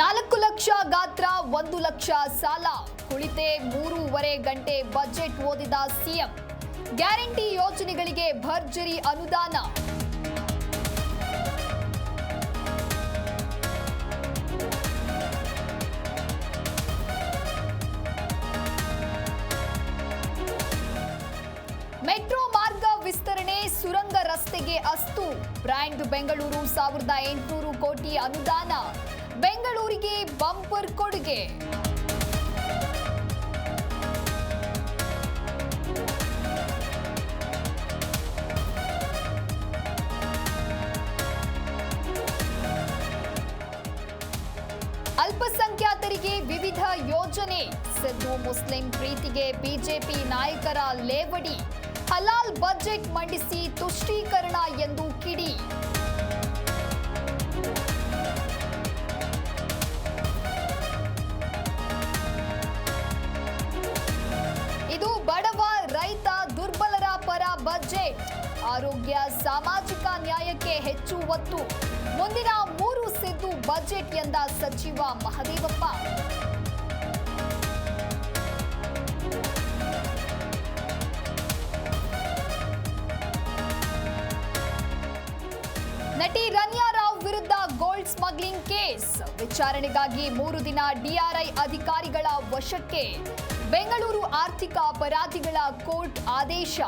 ನಾಲ್ಕು ಲಕ್ಷ ಗಾತ್ರ, ಒಂದು ಲಕ್ಷ ಸಾಲ. ಕುಳಿತೆ ಮೂರೂವರೆ ಗಂಟೆ ಬಜೆಟ್ ಓದಿದ ಸಿಎಂ. ಗ್ಯಾರಂಟಿ ಯೋಜನೆಗಳಿಗೆ ಭರ್ಜರಿ ಅನುದಾನ. ಮೆಟ್ರೋ ಮಾರ್ಗ ವಿಸ್ತರಣೆ ಸುರಂಗ ರಸ್ತೆಗೆ ಅಸ್ತು. ಬ್ರ್ಯಾಂಡ್ ಬೆಂಗಳೂರು ಸಾವಿರದ ಎಂಟುನೂರು ಕೋಟಿ ಅನುದಾನ. ಬೆಂಗಳೂರಿಗೆ ಬಂಪರ್ ಕೊಡುಗೆ ಅಲ್ಪಸಂಖ್ಯಾತರಿಗೆ ವಿವಿಧ ಯೋಜನೆ ಸಿದ್ದು ಮುಸ್ಲಿಂ ಪ್ರೀತಿಗೆ ಬಿಜೆಪಿ ನಾಯಕರ ಲೇವಡಿ ಹಲಾಲ್ ಬಜೆಟ್ ಮಂಡಿಸಿ ತುಷ್ಟೀಕರಣ ಎಂದು ಆರೋಗ್ಯ, ಸಾಮಾಜಿಕ ನ್ಯಾಯಕ್ಕೆ ಹೆಚ್ಚು ಒತ್ತು. ಮುಂದಿನ ಮೂರು ಸಿದ್ದು ಬಜೆಟ್ ಎಂದ ಸಚಿವ ಮಹದೇವಪ್ಪ. ನಟಿ ರನ್ಯಾ ರಾವ್ ವಿರುದ್ಧ ಗೋಲ್ಡ್ ಸ್ಮಗ್ಲಿಂಗ್ ಕೇಸ್. ವಿಚಾರಣೆಗಾಗಿ ಮೂರು ದಿನ ಡಿಆರ್ಐ ಅಧಿಕಾರಿಗಳ ವಶಕ್ಕೆ. ಬೆಂಗಳೂರು ಆರ್ಥಿಕ ಅಪರಾಧಿಗಳ ಕೋರ್ಟ್ ಆದೇಶ.